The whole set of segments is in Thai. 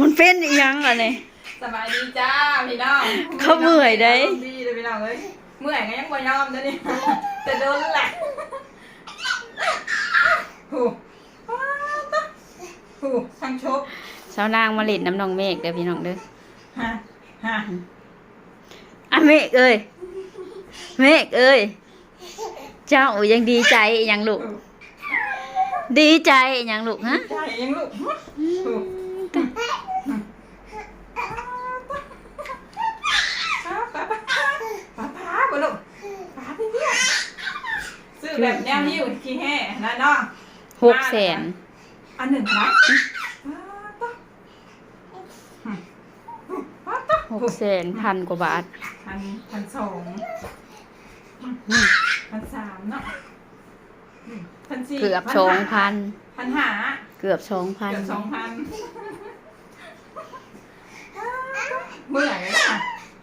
มันเป็นอีหยังอะเนี่ย สบายดีจ้าพี่น้องเขาเมื่อยเด้ ดีเลยพี่น้องเอ้ยเมื่อยไงยังบ่ยอมเด้อนี่ แต่โดนแหละหูว้าวตะหูทั้งชกสาวนางมาเล่นน้ำน้องเมฆเด้อพี่น้องเด้อฮะฮะอะเมฆเอ้ยเมฆเอ้ยเจ้ายังดีใจอีหยังลูก ดีใจอีหยังลูกฮะ ใจยังลูกหูป้าป้าป้าป้าป้าบ่ลูกป้าเป็นเพื่อน ซื้อแบบแนวหิ้วขี้แห่นะน้องหกแสนอันหนึ่งครับป้าต๊ะหกแสนพันกว่าบาทพันพันสองพันสามเนาะพันสี่เกือบสองพันพันห้าเกือบสองพันเกือบสองพันเมื่อยเลยค่ะ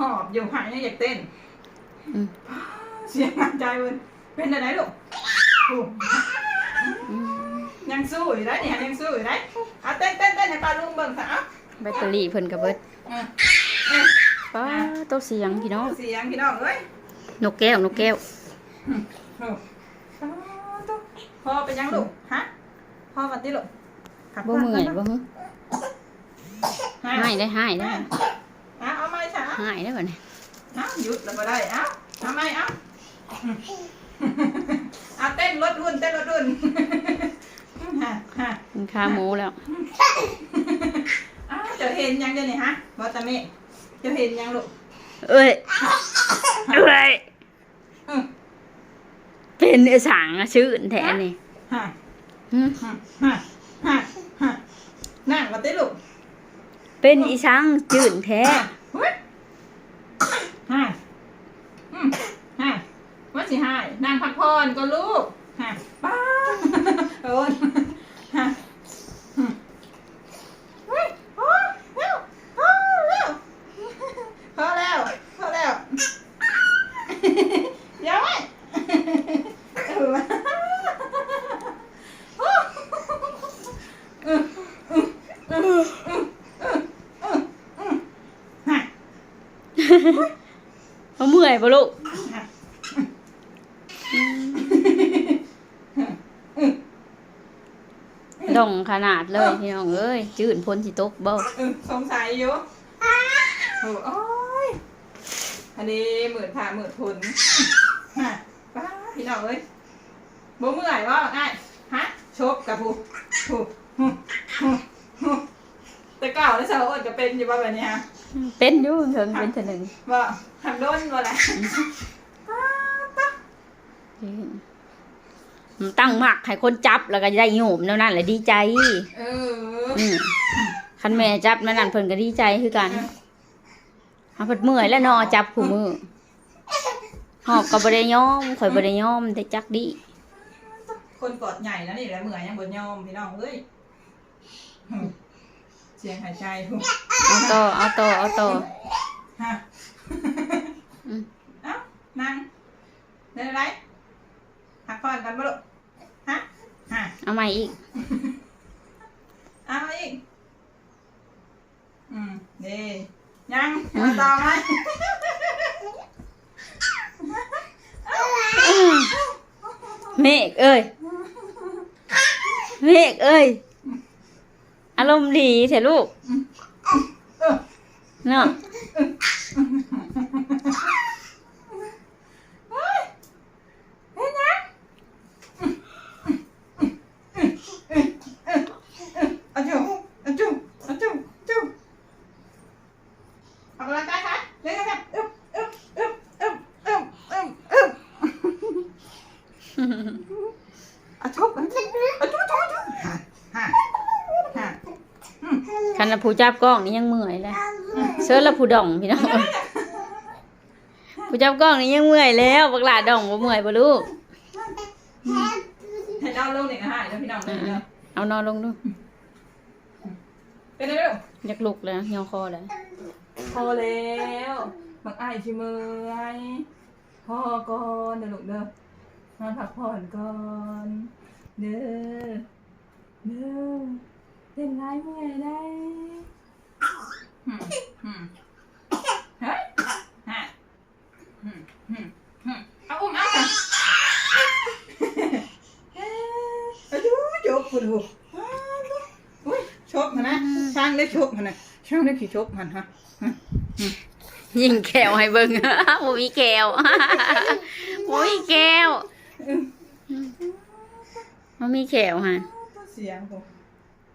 หอบอยู่หายยังอยากเต้นอืมเสียงหันใจเว้ย เป็นอะไรลูกโอ้อืมยังสู้อยู่ได้เนี่ยยังสู้อยู่ได้เอาเต้นเต้นเต้นให้ป้าลุงเบิ่งซะเอาแบตเตอรี่เพิ่นกระเบิดอะอะป้าโตะเสียงพี่น้องเสียงพี่น้องเอ้ยนกแก้วนกแก้วโอ้อ้าวตุ๊กพ่อเป็นยังลูกฮะพ่อมาติลูกขับบ่เมื่อยบ่ฮึฮะหายได้หายได้อะเอาไม้ซะหายได้บ่เนี่ยเอาหยุดแล้วบ่ได้เอาเอาไม้เอาเอาเต้นรถรุ่นเต้นรถรุ่นฮะฮะ กินข้าวหมูแล้วอ้าวเจะเห็นยังเดี๋ยวนี้ฮะบอตาเมะเจะเห็นยังลูกเอ้ยเอ้ยอืมเป็นไอ้สังอะชื่อแท้นี่ฮะหึฮะฮะฮะฮะนั่งมาติลูกเป็นอีสังจืดแท้เฮ้ยฮะอืมฮะว่าสิให้นั่งพักผ่อนก็ลูกฮะป้าโอน ปะลูกดองขนาดเลยพี่น้องเอ้ยจืดพ้นสิตกบ่สงสัยอยู่โอ้โอ้ยอันนี้หมื่นผ่าหมื่นทุนฮะป้าพี่น้องเอ้ยบ่เมื่อยว่าง่ายฮะชบกับผู้ผู้แต่เก่าแล้วสาวอดจะเป็นอยู่ป่ะแบบนี้ฮะ เป็นอยู่เถิงเป็นเถอหนึ่งว่าทำโดนว่าอะไรป้าป้ามันตั้งหมักให้คนจับแล้วก็ได้โยมแล้วนั่นแหละดีใจเอออืมคันแม่จับนั่นนั่นเพิ่นก็ดีใจคือกันหาเพิ่นเมื่อยแล้วเนอจับผู้มือหอบก็บ่ได้ยอมข่อยบ่ได้ยอมแต่จักดีคนกอดใหญ่แล้วนี่แหละเหมือนยังบนยอมพี่น้องเอ้ยฮึ เสียงหายใจทุกเอาต่อเอาต่อเอาต่อฮะอืมเอ้านั่งเดินอะไรหักคอนกันบ่ลูกฮะฮะเอาใหม่อีก เอาอีก อืมดียังมาต่อไหมเมฆเอ้ยเมฆเอ้ย อารมณ์ดีเถอะลูกเนาะออกกำลังกายค่ะ ละผู้จับกล้องนี่ยังเมื่อยเลยเชิญละผู้ดองพี่น้องผู้จับกล้องนี่ยังเมื่อยแล้วบักหลาดองบ่เมื่อยบ่ลูกให้เราลงเด็กอาหารแล้วพี่น้องเลยเนาะเอานอนลงดูเป็นไงลูกอยากลุกเลยนะเหี่ยวคอเลยพอแล้วบักอ้ายชิเมอยพ่อก่อนเด้อลูกเด้อนอนพักผ่อนก่อนเด้อเด้อ Tiền gái mua ngày đây chốt mà nè sang đấy chốt mà nè sang đấy thì chốt mà ha ยิงแก้วให้เบิ่งบ่มีแก้วบ่มีแก้วบ่มีแก้วฮะเสียงผม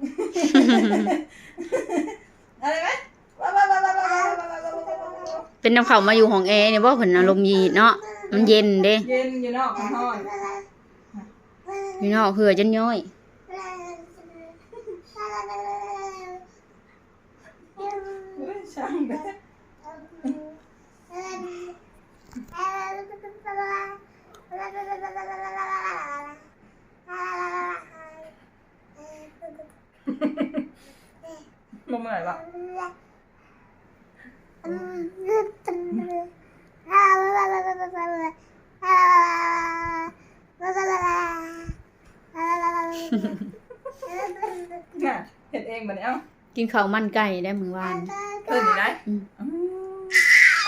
วว้าวว้าวเป็นน้ำเขามาอยู่ห้องแอร์เนี่ยบ่เพิ่นอารมณ์ยีเนาะมันเย็นเด้เย็นอยู่นอกมันห้อนอยู่นอกเหือจนย้อยอุ๊ยช่างเล ยบ่เมื่อยหรอกน่ะเห็ดเองบัดนี้เอ้ากินข้าวมันไก่ได้มื้อวานเพิ่นนี่ได้อืมอืม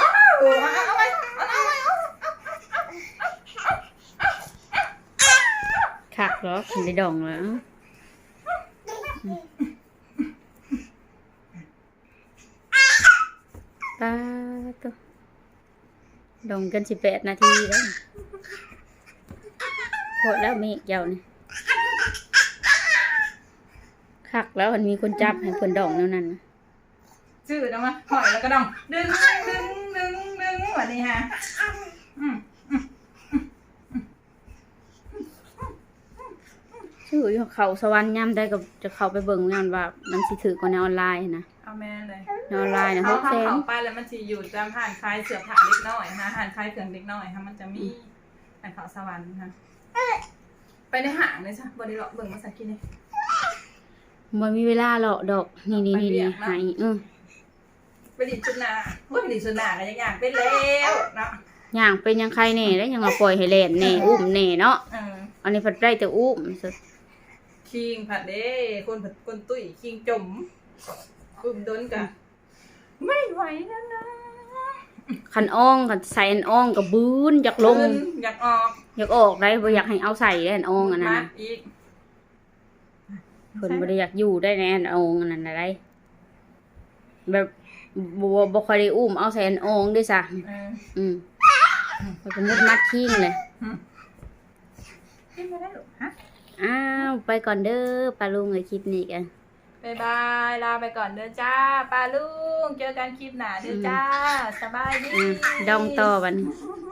อ้าวเอาเอาไปเอาเอาเอาเอาคักเหรอกินได้ดองแล้ว ป้าตัวดองกัน18นาทีแล้วพอแล้วเมฆยาวนี่คักแล้วมันมีคนจับให้เพิ่นดองแนวนั้นนะชื่อนะมาหอยแล้วก็ดอง ดึงดึงดึงดึงแบบนี้ฮะอืม ชื่ออยู่เขาสวรรค์ย่ำได้ก็จะเข้าไปเบิ่งงานว่ามันสิถือกว่าในออนไลน์นะเอาแม่เลยในออนไลน์นะเขาหกแสเขานเขาไปแล้วมันจะอยู่ตามห่านคลายเสือผ่าเล็กน้อยฮะห่านคลายเสือเล็กน้อยฮะมันจะมีห่านเขาสวรรค์ฮะไปในห่างเลยจ้ะบริเลาะเบิ่งมาสักทีนี่มันมีเวลาหรอกดอก นี่นี่นี่ไปเรียนี่กนะหายเออไปดิชุดนาว่าไปดิชุดนากันยังอย่างเป็นแล้วเนาะย่างเป็นยังใครแน่แล้วยังมาปล่อยให้เล่นแน่อุ้มแน่เนาะเอออันนี้เพัดได้แต่อุ้มสุด คิงผัดเด้ คนผัดคนตุ้ยคิงจมอุ้มโดนกะ ไม่ไหวแล้วนะคันอ่องคันใส่อันอ่องกับบื้นอยากลงเอิ้นอยากออกอยากออกได้บ่อยากให้เอาใส่ได้อันอ่องอันนั้นมันะดอีกเพิ่นบ่ได้อยากอยู่ได้แน่อันอ่องอันนั้นอะไรแบบบ่บ่ค่อยได้อุ้มเอาใส่อันอ่องด้วยซะเอออืมมันก็มุดมัดคิงเลย ขึ้นมาได้หรอฮะ อ้าวไปก่อนเด้อปลาลุงเลยคลิปนี้กันบายบายลาไปก่อนเด้อจ้าปลาลุงเจอกันคลิปหน้าเด้อจ้าสบายดีอืมดองต่อบัดนอืม